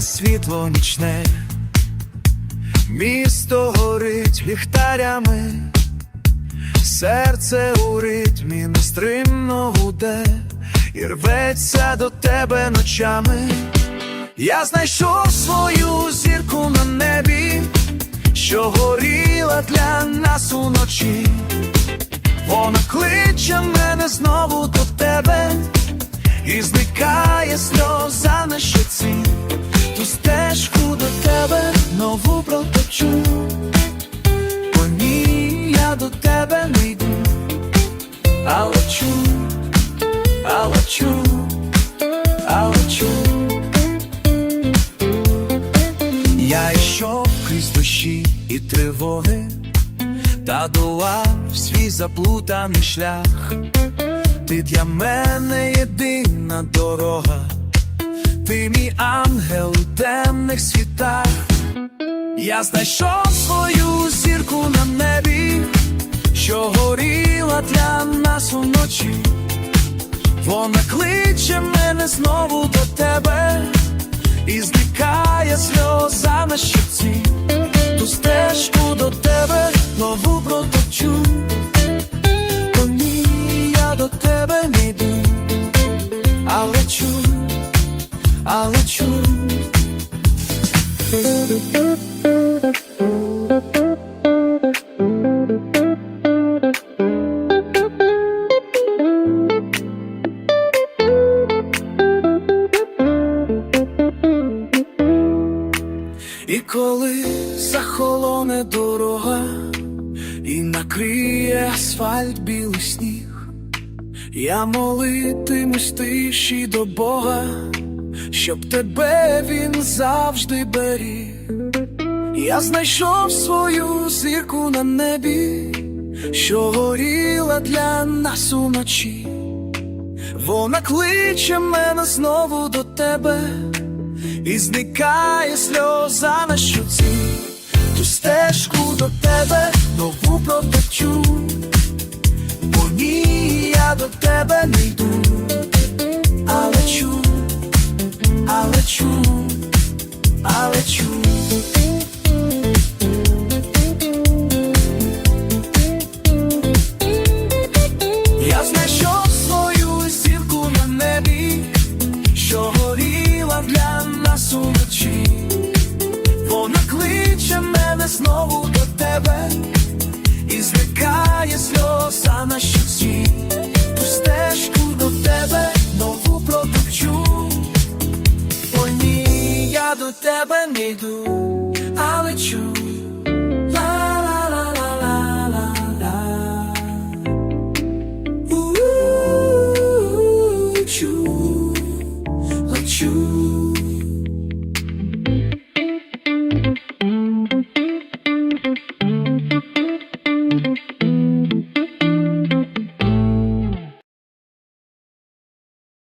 світло нічне, місто горить ліхтарями, серце у ритмі нестримно гуде і рветься до тебе ночами. Я знайшов свою зірку на небі, що горіла для нас уночі. Вона кличе мене знову до тебе і зникає. Ту стежку до тебе нову проточу. По ній я до тебе не йду, а лечу, а лечу, а лечу. Я йшов крізь дощі і тривоги, та долав свій заплутаний шлях. Ти для мене єдина дорога, ти мій ангел у темних світах. Я знайшов свою зірку на небі, що горіла для нас уночі. Вона кличе мене знову до тебе і зникає сльоза на щоці. І коли захолоне дорога і накриє асфальт білий сніг, я молитимусь тиші до Бога, щоб тебе він завжди беріг. Я знайшов свою зірку на небі, що горіла для нас уночі. Вона кличе мене знову до тебе і зникає сльоза на щоці, ту стежку до тебе нову протечу, по ній я до тебе не йду, а лечу, а лечу. Я знайшов свою зірку на небі, що горіла для нас уночі. Вона кличе мене знову до тебе до тебе не йду, а лечу. Ла-ла-ла-ла-ла-ла-ла. Лечу.